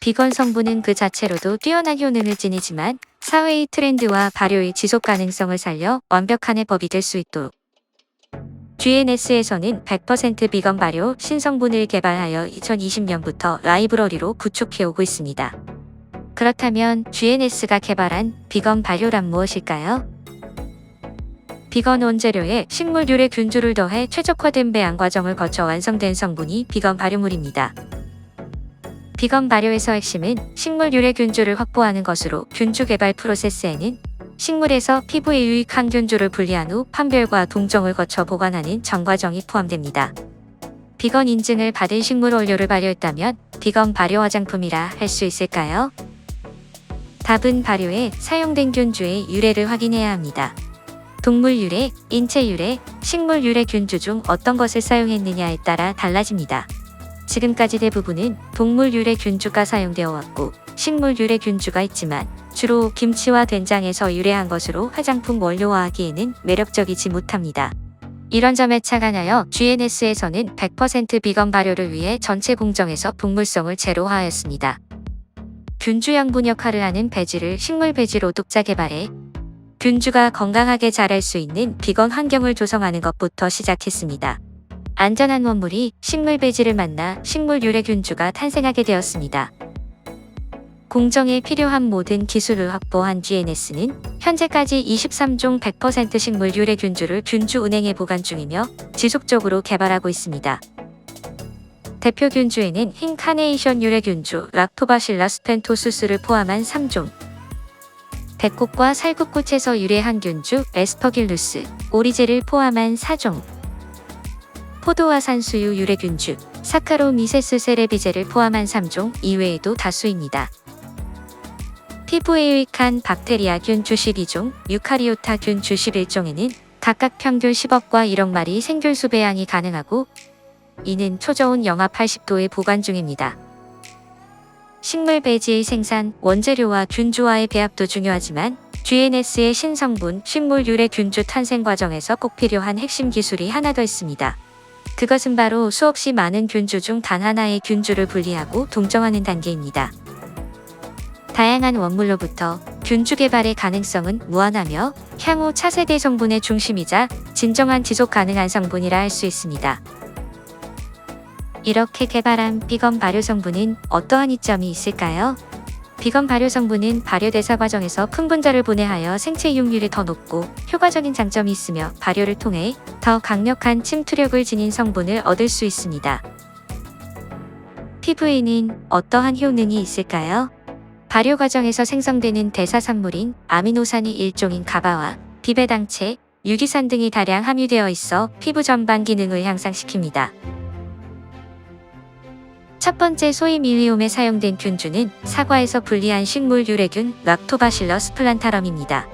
비건 성분은 그 자체로도 뛰어난 효능을 지니지만 사회의 트렌드와 발효의 지속 가능성을 살려 완벽한 해법이 될 수 있도록 GNS에서는 100% 비건 발효 신성분을 개발하여 2020년부터 라이브러리로 구축해오고 있습니다. 그렇다면 GNS가 개발한 비건 발효란 무엇일까요? 비건 원재료에 식물 유래 균주를 더해 최적화된 배양 과정을 거쳐 완성된 성분이 비건 발효물입니다. 비건 발효에서 핵심은 식물 유래 균주를 확보하는 것으로 균주 개발 프로세스에는 식물에서 피부에 유익한 균주를 분리한 후 판별과 동정을 거쳐 보관하는 전 과정이 포함됩니다. 비건 인증을 받은 식물 원료를 발효했다면 비건 발효 화장품이라 할 수 있을까요? 답은 발효에 사용된 균주의 유래를 확인해야 합니다. 동물 유래, 인체 유래, 식물 유래 균주 중 어떤 것을 사용했느냐에 따라 달라집니다. 지금까지 대부분은 동물 유래 균주가 사용되어 왔고 식물 유래 균주가 있지만 주로 김치와 된장에서 유래한 것으로 화장품 원료화하기에는 매력적이지 못합니다. 이런 점에 착안하여 GNS에서는 100% 비건 발효를 위해 전체 공정에서 동물성을 제로화하였습니다. 균주 양분 역할을 하는 배지를 식물 배지로 독자 개발해 균주가 건강하게 자랄 수 있는 비건 환경을 조성하는 것부터 시작했습니다. 안전한 원물이 식물 배지를 만나 식물 유래 균주가 탄생하게 되었습니다. 공정에 필요한 모든 기술을 확보한 GNS는 현재까지 23종 100% 식물 유래 균주를 균주 은행에 보관 중이며 지속적으로 개발하고 있습니다. 대표 균주에는 흰 카네이션 유래 균주 락토바실라 스펜토수스를 포함한 3종, 백꽃과 살구꽃에서 유래한 균주 에스퍼길루스, 오리제를 포함한 4종, 포도와 산수유 유래균주, 사카로미세스 세레비제를 포함한 3종 이외에도 다수입니다. 피부에 유익한 박테리아균 주 12종, 유카리오타균 주 11종에는 각각 평균 10억과 1억 마리 생귤수 배양이 가능하고 이는 초저온 영하 80도에 보관 중입니다. 식물 배지의 생산, 원재료와 균주와의 배합도 중요하지만 GNS의 신성분, 식물 유래 균주 탄생 과정에서 꼭 필요한 핵심 기술이 하나 더 있습니다. 그것은 바로 수없이 많은 균주 중 단 하나의 균주를 분리하고 동정하는 단계입니다. 다양한 원물로부터 균주 개발의 가능성은 무한하며 향후 차세대 성분의 중심이자 진정한 지속 가능한 성분이라 할 수 있습니다. 이렇게 개발한 비건 발효 성분은 어떠한 이점이 있을까요? 비건 발효 성분은 발효 대사 과정에서 큰 분자를 분해하여 생체 이용률이 더 높고 효과적인 장점이 있으며 발효를 통해 더 강력한 침투력을 지닌 성분을 얻을 수 있습니다. 피부에는 어떠한 효능이 있을까요? 발효 과정에서 생성되는 대사산물인 아미노산이 일종인 가바와 비배당체, 유기산 등이 다량 함유되어 있어 피부 전반 기능을 향상시킵니다. 첫 번째 소위 밀리움에 사용된 균주는 사과에서 분리한 식물 유래균 락토바실러스 플란타럼입니다.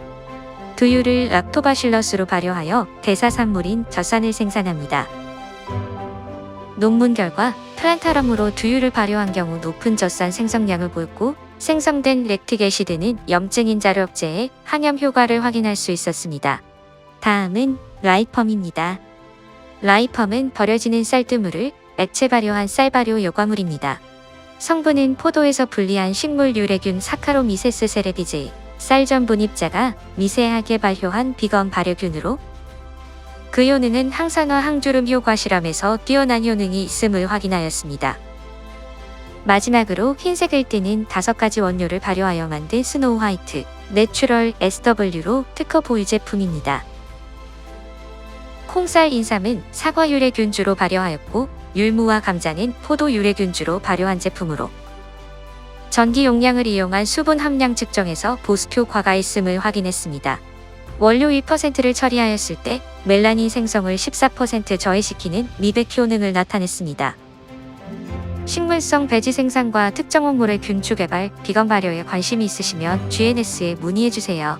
두유를 락토바실러스로 발효하여 대사산물인 젖산을 생산합니다. 논문 결과 플란타럼으로 두유를 발효한 경우 높은 젖산 생성량을 보였고 생성된 렉틱애시드는 염증 인자를 억제해 항염 효과를 확인할 수 있었습니다. 다음은 라이펌입니다. 라이펌은 버려지는 쌀뜨물을 액체 발효한 쌀 발효 요과물입니다. 성분은 포도에서 분리한 식물 유래균 사카로미세스 세레비제, 쌀전 분입자가 미세하게 발효한 비건 발효균으로 그 효능은 항산화 항주름 효과 실험에서 뛰어난 효능이 있음을 확인하였습니다. 마지막으로 흰색을 띠는 다섯 가지 원료를 발효하여 만든 스노우 화이트, 내추럴 SW로 특허 보유 제품입니다. 콩쌀 인삼은 사과 유래균주로 발효하였고 율무와 감자는 포도 유래균주로 발효한 제품으로 전기 용량을 이용한 수분 함량 측정에서 보습 효과가 있음을 확인했습니다. 원료 2%를 처리하였을 때 멜라닌 생성을 14% 저해시키는 미백 효능을 나타냈습니다. 식물성 배지 생산과 특정 원물의 균주 개발, 비건 발효에 관심이 있으시면 GNS에 문의해 주세요.